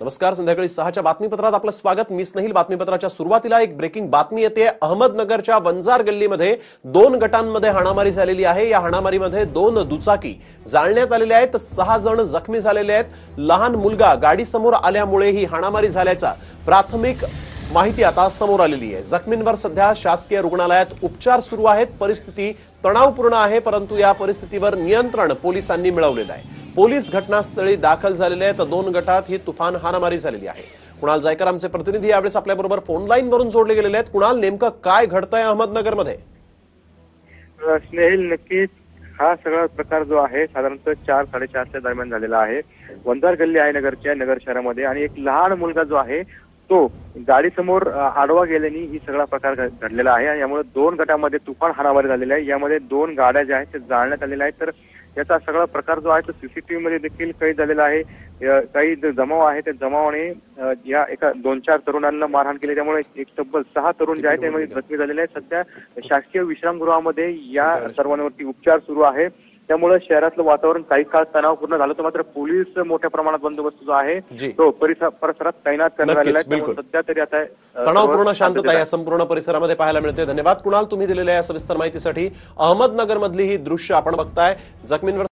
नमस्कार संध्याकाळी सहाच्या बातमीपत्रात आपलं स्वागत. मिस नाही बातमीपत्राच्या सुरुवातीला एक ब्रेकिंग बातमी येते. अहमदनगरच्या वंजार गल्लीमध्ये दोन गटांमध्ये हाणामारी झालेली आहे. या हाणामारीमध्ये दोन दुचाकी जाळण्यात आलेल्या आहेत. सहा जण जखमी झालेले आहेत. लहान मुलगा गाडीसमोर आल्यामुळे ही हाणामारी झाल्याचा प्राथमिक माहिती आता समोर आलेली आहे. जखमींवर सध्या शासकीय रुग्णालयात उपचार सुरू आहेत. परिस्थिती तणावपूर्ण आहे परंतु या परिस्थितीवर नियंत्रण पोलिसांनी मिळवलेलं आहे. पोलीस घटनास्थळी दाखल झालेले आहेत. दोन गटात ही तुफान हाणामारी झालेली आहे. कुणाल जायकर आमचे प्रतिनिधी यावेळेस आपल्याबरोबर फोन लाईन वरून जोडले गेलेले आहेत. कुणाल नेमकं काय घडतंय अहमदनगरमध्ये? मध्ये स्नेहिल नक्कीच हा सगळा प्रकार जो आहे साधारणतः चार साडेचारच्या दरम्यान झालेला आहे. वंदार गल्ली आहे नगरच्या नगर शहरामध्ये आणि एक लहान मुलगा जो आहे तो गाडीसमोर आडवा गेल्याने ही सगळा प्रकार घडलेला आहे. यामुळे दोन गटामध्ये तुफान हाणामारी झालेली आहे. यामध्ये दोन गाड्या ज्या आहेत त्या जाळण्यात आलेल्या आहेत. तर याचा सगळा प्रकार जो आहे तो सीसीटीव्ही मध्ये देखील कैद झालेला आहे. काही जो जमाव आहे त्या जमावाने या एका दोन चार तरुणांना मारहाण केली. त्यामुळे एक तब्बल सहा तरुण जे आहेत त्यामध्ये जखमी झालेले आहेत. सध्या शासकीय विश्रामगृहामध्ये या सर्वांवरती उपचार सुरू आहे. त्यामुळे शहरातलं वातावरण काही काळ तणावपूर्ण झालं होतं. मात्र पोलीस मोठ्या प्रमाणात बंदोबस्त जो आहे. तो परिसर परिसरात तैनात करण्यात आलेला आहे. सध्या तरी आता तणावपूर्ण शांतता या संपूर्ण परिसरामध्ये पाहायला मिळते. धन्यवाद कुणाल तुम्ही दिलेल्या या सविस्तर माहितीसाठी. अहमदनगर मधली ही दृश्य आपण बघताय. जखमींवर